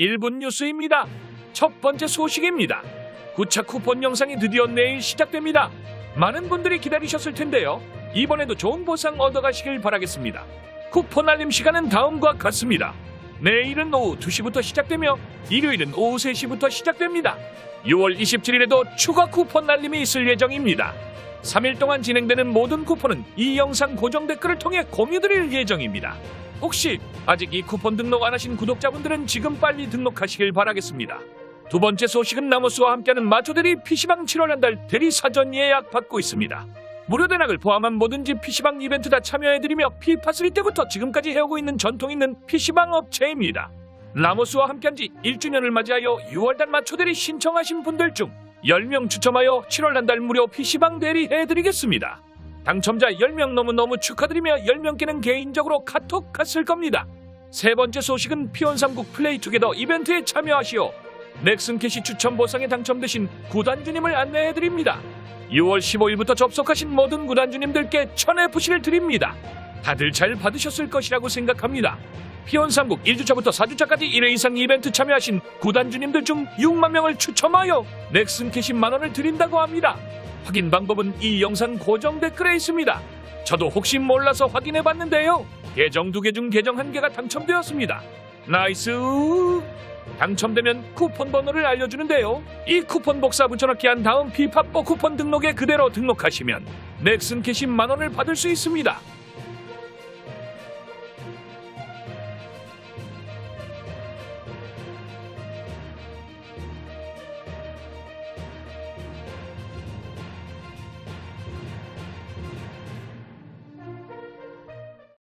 1분 뉴스입니다. 첫 번째 소식입니다. 구차 쿠폰 영상이 드디어 내일 시작됩니다. 많은 분들이 기다리셨을 텐데요. 이번에도 좋은 보상 얻어가시길 바라겠습니다. 쿠폰 알림 시간은 다음과 같습니다. 내일은 오후 2시부터 시작되며 일요일은 오후 3시부터 시작됩니다. 6월 27일에도 추가 쿠폰 알림이 있을 예정입니다. 3일 동안 진행되는 모든 쿠폰은 이 영상 고정 댓글을 통해 공유드릴 예정입니다. 혹시 아직 이 쿠폰 등록 안 하신 구독자분들은 지금 빨리 등록하시길 바라겠습니다. 두 번째 소식은 나무스와 함께하는 마초대리 PC방 7월 한 달 대리 사전 예약 받고 있습니다. 무료 대낙을 포함한 뭐든지 PC방 이벤트 다 참여해드리며 피파3 때부터 지금까지 해오고 있는 전통 있는 PC방 업체입니다. 라모스와 함께한 지 1주년을 맞이하여 6월달 마초대리 신청하신 분들 중 10명 추첨하여 7월 한 달 무료 PC방 대리 해드리겠습니다. 당첨자 10명 너무너무 축하드리며 10명께는 개인적으로 카톡 갔을 겁니다. 세 번째 소식은 피온삼국 플레이투게더 이벤트에 참여하시오. 넥슨 캐시 추천 보상에 당첨되신 구단주님을 안내해드립니다. 6월 15일부터 접속하신 모든 구단주님들께 1000FC를 드립니다. 다들 잘 받으셨을 것이라고 생각합니다. 피온삼국 1주차부터 4주차까지 1회 이상 이벤트 참여하신 구단주님들 중 6만 명을 추첨하여 넥슨 캐시 만원을 드린다고 합니다. 확인 방법은 이 영상 고정 댓글에 있습니다. 저도 혹시 몰라서 확인해 봤는데요. 계정 두 개 중 계정 한 개가 당첨되었습니다. 나이스! 당첨되면 쿠폰 번호를 알려주는데요. 이 쿠폰 복사 붙여넣기 한 다음 피파뽀 쿠폰 등록에 그대로 등록하시면 넥슨 캐시 만원을 받을 수 있습니다.